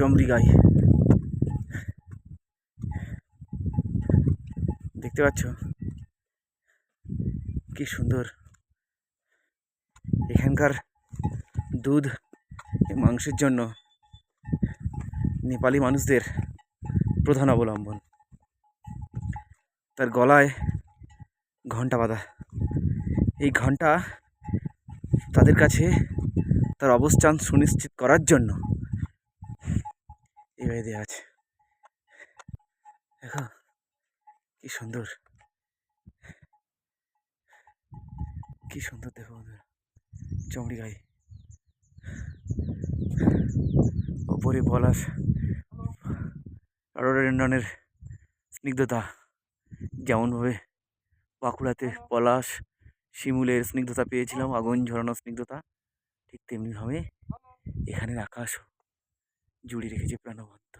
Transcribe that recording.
চমড়ি গাই দেখতে পাচ্ছ? কি সুন্দর। এখানকার দুধ মাংসের জন্য নেপালি মানুষদের প্রধান অবলম্বন। তার গলায় ঘণ্টা বাঁধা। এই ঘণ্টা তাদের কাছে তার অবস্থান সুনিশ্চিত করার জন্য এভাবে দেওয়া আছে। দেখো, কি সুন্দর। কি সুন্দর দেখো বন্ধুরা, চমড়ি গাই ওপরে পলাশ রডোডেন্ডনের স্নিগ্ধতা। যেমনভাবে বাঁকুড়াতে পলাশ, শিমুলের স্নিগ্ধতা পেয়েছিলাম, আগুন ঝরানো স্নিগ্ধতা, ঠিক তেমনিভাবে এখানের আকাশও জুড়ে রেখেছে প্রাণবন্ত